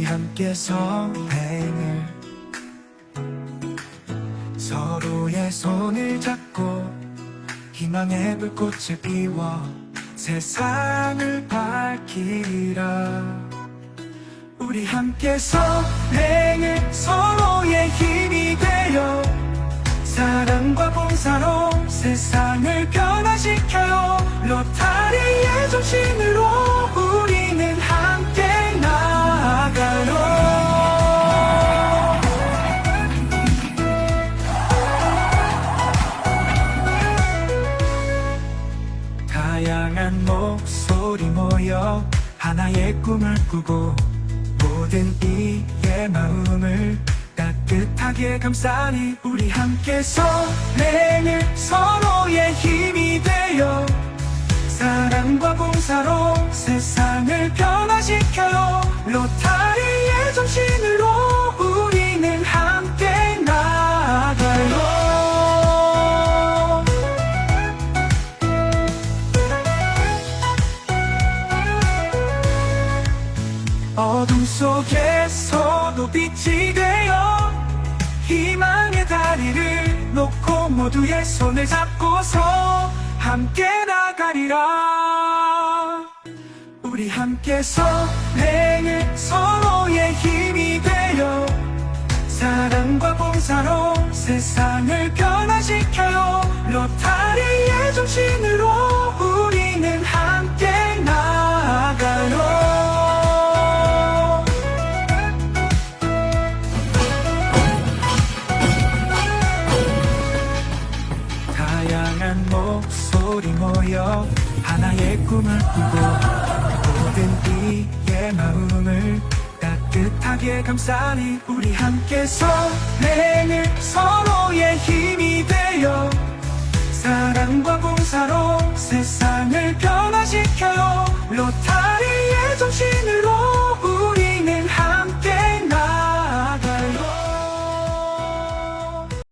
함께 선행을 서로의 손을 잡고 희망의 불꽃을 피워 세상을 밝히라. 우리 함께 선행을 서로의 힘이 되어 사랑과 봉사로 세상을 변화시켜요. 로타리의 정신으로 목소리 모여 하나의 꿈을 꾸고 모든 이의 마음을 따뜻하게 감싸니 우리 함께 선행을 서로의 힘이 되어 사랑과 봉사로 세상을 변화시켜요. 로타리 어둠 속에서도 빛이 되어 희망의 다리를 놓고 모두의 손을 잡고서 함께 나가리라. 우리 함께 선행을 서로의 힘이 되어 사랑과 봉사로 세상을 변화시켜요. 로타리의 정신으 다양한 목소리 모여 하나의 꿈을 꾸고 모든 이의 마음을 따뜻하게 감싸니 우리 함께 선행을 서로의 힘이 되어 사랑과 봉사로 세상을 변